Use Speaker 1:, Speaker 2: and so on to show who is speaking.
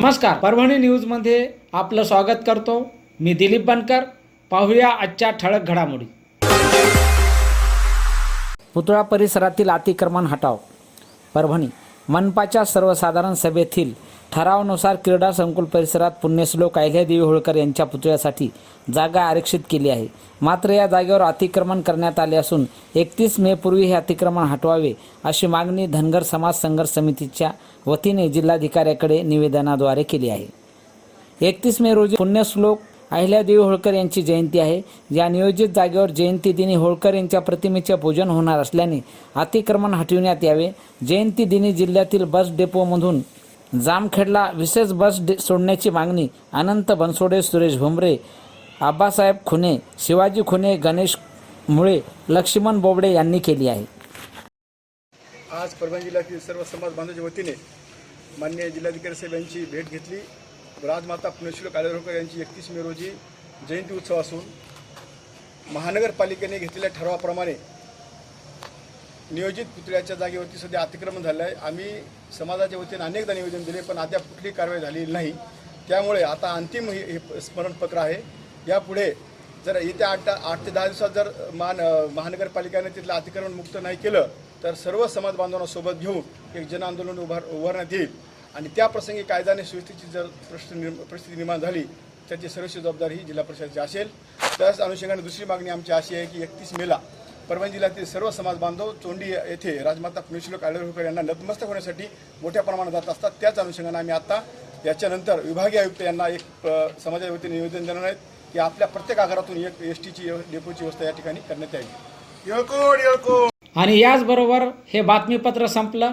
Speaker 1: नमस्कार. परभणी न्यूजमध्ये आपलं स्वागत करतो. मी दिलीप बनकर. पाहूया आजच्या ठळक घडामोडी. पुतळा परिसरातील अतिक्रमण हटाव. परभणी. मनपाच्या सर्वसाधारण सभेतील ठरावानुसार क्रीडा संकुल परिसरात पुण्यश्लोक अहिल्यादेवी होळकर यांच्या पुतळ्यासाठी जागा आरक्षित केली आहे. मात्र या जागेवर अतिक्रमण करण्यात आले असून एकतीस मे पूर्वी हे अतिक्रमण हटवावे अशी मागणी धनगर समाज संघर्ष समितीच्या वतीने जिल्हाधिकाऱ्याकडे निवेदनाद्वारे केली आहे. एकतीस मे रोजी पुण्यश्लोक अहिल्यादेवी होळकर यांची जयंती आहे. या नियोजित जागेवर जयंती दिनी होळकर यांच्या प्रतिमेचे पूजन होणार असल्याने अतिक्रमण हटविण्यात यावे. जयंती दिनी जिल्ह्यातील बस डेपोमधून जामखेडला विशेष बस डे सोडण्याची मागणी अनंत बनसोडे सुरेश भुमरे आबासाहेब खुने शिवाजी खुने गणेश मुळे लक्ष्मण बोबडे यांनी केली आहे.
Speaker 2: आज परभणी जिल्ह्यातील सर्व समाज बांधवांच्या वतीने मान्य जिल्हाधिकारी साहेब यांची भेट घेतली. राजमाता पुणेश्वर आलेरोकर यांची एकतीस मे रोजी जयंती उत्सव असून महानगरपालिकेने घेतलेल्या ठरावाप्रमाणे नियोजित पुतळ्याच्या जागेवरती सध्या अतिक्रमण झालं आहे. आम्ही समाजाच्या वतीने अनेकदा निवेदन दिले पण अद्याप कुठली कारवाई झालेली नाही. त्यामुळे आता अंतिम हे स्मरणपत्र आहे. यापुढे जर येत्या आठ आठ ते दहा दिवसात जर मान महानगरपालिकेने तिथलं अतिक्रमण मुक्त नाही केलं तर सर्व समाज बांधवांना सोबत घेऊन एक जन आंदोलन उभार उभारण्यात येईल. आणि त्या प्रसंगी कायदा आणि सुव्यवस्थेची जर प्रश्न निर्म परिस्थिती निर्माण झाली त्याची सर्वस्व जबाबदारी ही जिल्हा परिषदेची असेल. त्याच अनुषंगाने दुसरी मागणी आमची अशी आहे की एकतीस मेला परभणी जिल्ह्यातील सर्व समाज बांधव चोंडी येथे राजमाता पुण्यश्लोक आळेरकर यांना नतमस्तक होण्यासाठी मोठ्या प्रमाणात जात असतात. त्याच अनुषंगाने आम्ही आता याच्यानंतर विभागीय आयुक्त यांना एक समाजाच्या वतीने निवेदन देणार आहेत की आपल्या प्रत्येक आगारातून एक एस टीची डेपोची व्यवस्था या ठिकाणी करण्यात यावी.
Speaker 1: आणि याचबरोबर हे बातमीपत्र संपलं.